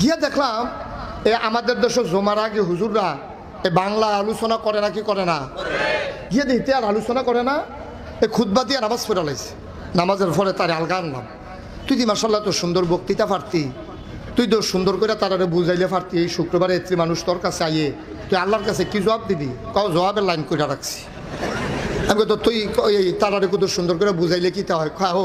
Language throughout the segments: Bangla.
গিয়ে দেখলাম, এ আমাদের দেশে জমার আগে হুজুররা এ বাংলা আলোচনা করে না কি করে না? গিয়ে দেখতে আর আলোচনা করে না, এ খুদ্া দিয়ে নামাজ পড়ে লাইছে নামাজের পরে তার আলগা আনলাম। তুই দি মাসাল্লাহ তো সুন্দর বক্তৃতা পারতি, তুই তো সুন্দর করে তারা বুঝাইলে পারতি, এই শুক্রবারে এত্রী মানুষ তোর কাছে আইয়ে তুই আল্লাহর কাছে কি জবাব দিবি? কাউ জবাবের লাইন করে রাখছি। আমি তো তুই তারারে কত সুন্দর করে বুঝাইলে কি তা হয়? খাও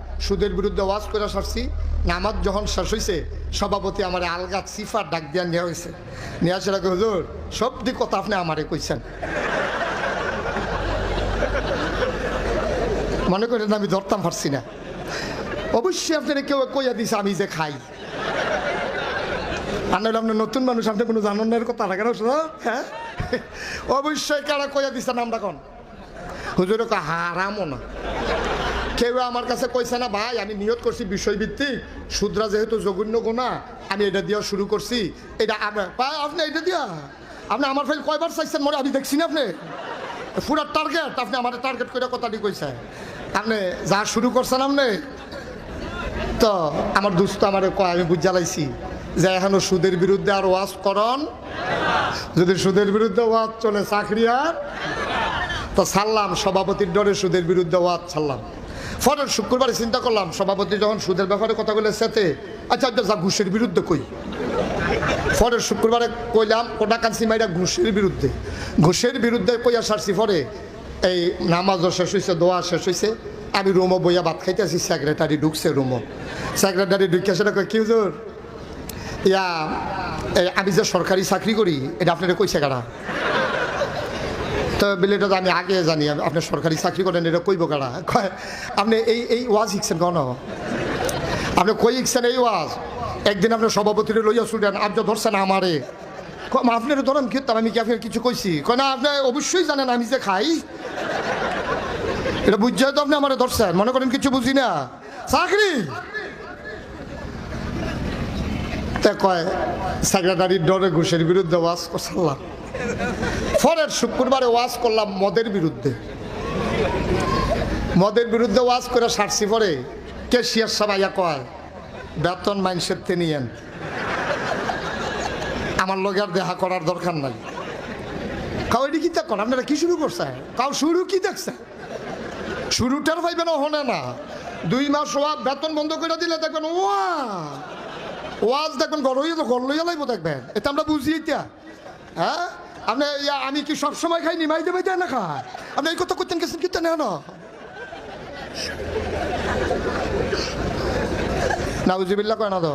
সুদের বিরুদ্ধে ওয়াজ করে সারছি, নামাজ যখন শেষ হয়েছে সভাপতি আমার আলগা সিফার ডাক দিয়া নেওয়া হয়েছে নিয়ে আসে হুজুর, সব দিক কথা আপনি আমারে কইছেন। মনে করেন আমি ধরতাম পারছি না। অবশ্যই আপনারা কেউ কইয়া দিছে, আমি যে খাই। আর নাহলে আপনি নতুন মানুষ, আপনি কোনো জানেন না এর কথা না হ্যাঁ? অবশ্যই কারা কইয়া দিচ্ছেন আমরা কোন? হুজুর হারামও না। কেউ আমার কাছে কইছে না ভাই আমি নিয়ত করছি বিষয়ভিত্তিক। শুদ্রা যেহেতু জঘন্য গোনা আমি এটা দিয়া শুরু করছি। এটা ভাই, আপনি এটা দিয়া? আপনি আমার ফেল কয়বার চাইছেন মনে আমি দেখছি না আপনি। পুরা টার্গেট আপনি আমার টার্গেট করে কথাটি কইছে। আপনি যা শুরু করছেন আপনি তো আমার দুস্থ আমার কয় আমি বুঝ জ্বালাইছি যে এখনও সুদের বিরুদ্ধে আর ওয়াজ করন। যদি সুদের বিরুদ্ধে ওয়াজ চলে চাকরি আর তো ছাড়লাম। সভাপতির ডরে সুদের বিরুদ্ধে ওয়াজ ছাড়লাম। ফলে শুক্রবারে চিন্তা করলাম, সভাপতি যখন সুদের ব্যাপারে কথা বলে সেতে আচ্ছা আচ্ছা যা ঘুষের বিরুদ্ধে কই? পরে শুক্রবারে কইলাম কোটা কান্সি মাইরা ঘুষের বিরুদ্ধে। ঘুষের বিরুদ্ধে কইয়া সারছি পরে, এই নামাজও শেষ হয়েছে দোয়া শেষ হয়েছে আমি রুমও বইয়া ভাত খাইতে আছি সেক্রেটারি ঢুকছে রুমও। সেক্রেটারি ঢুকে সেটা কই কি হুজুর? ইয়া আমি যে সরকারি চাকরি করি, এটা আপনারা কইছে কারা? তো বলে এটা আমি আগে জানি, আমি- আপনি সরকারি চাকরি করেন, এটা কইব কারা? কয়, আপনি এই এই ওয়াজ শিখছেন কেন? আপনি কই শিখছেন এই ওয়াজ? একদিন আপনি সভাপতির লইয়া শুনেন আপনি ধরছেন আমারে। আপনার ধরেন, কি আমি কি আপনার কিছু কইছি? কয়, না, আপনি অবশ্যই জানেন আমি যে খাই। এটা বুঝছে তো আপনি আমারে ধরছেন, মনে করেন কিছু বুঝি না। চাকরি! তা কয় সেক্রেটারির ডরে ঘুষের বিরুদ্ধে ওয়াজ করছিলাম পরের শুক্রবারে ওয়াজ করলাম মদের বিরুদ্ধে। মদের বিরুদ্ধে ওয়াজ করে সারছি পরে কেশিয়ার সবাইয়া কয়, বেতন মাইন্সের নিয়েন। আমার লগে আর দেখা করার দরকার নাই। কাউ এটি কি দেখুন আপনারা কি শুরু করছে? কাউ শুরু কি দেখছে? শুরুটার পাইবেন হনে না। দুই মাস ওয়া বেতন বন্ধ করে দিলে দেখবেন, ওয়া! ওয়াজ দেখবেন ঘর হইয়া ঘর লইয়া লাগবো দেখবেন। এটা আমরা বুঝি এটা। হ্যাঁ? আপনি আমি কি সব সময় খাই নিমাই দেবে না খায়। আপনি এই কথা করতেন গেছেন কিন্তু নেন নাউজিবিল্লা কয় না তো?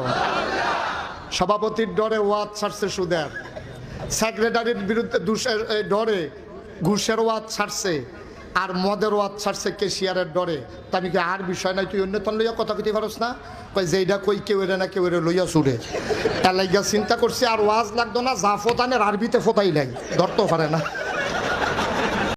সভাপতির ডরে ওয়াদ ছাড়ছে সুদের। সেক্রেটারির বিরুদ্ধে ডরে ঘুষের ওয়াদ ছাড়ছে। আর মদের ওয়াজ ছাড়ছে কেশিয়ারের ডরে। তা আমি কি আর বিষয় নাই, তুই অন্য তন লইয়া কথা কইতে পারস না? কই যেইটা কই, কেউ এরে না কেউ এরে লইয়া চুরে। এলাইগা চিন্তা করছি, আর ওয়াজ লাগতো না, যা ফোতানের আরবিতে ফোতাই লাই। ধরতেও পারে না।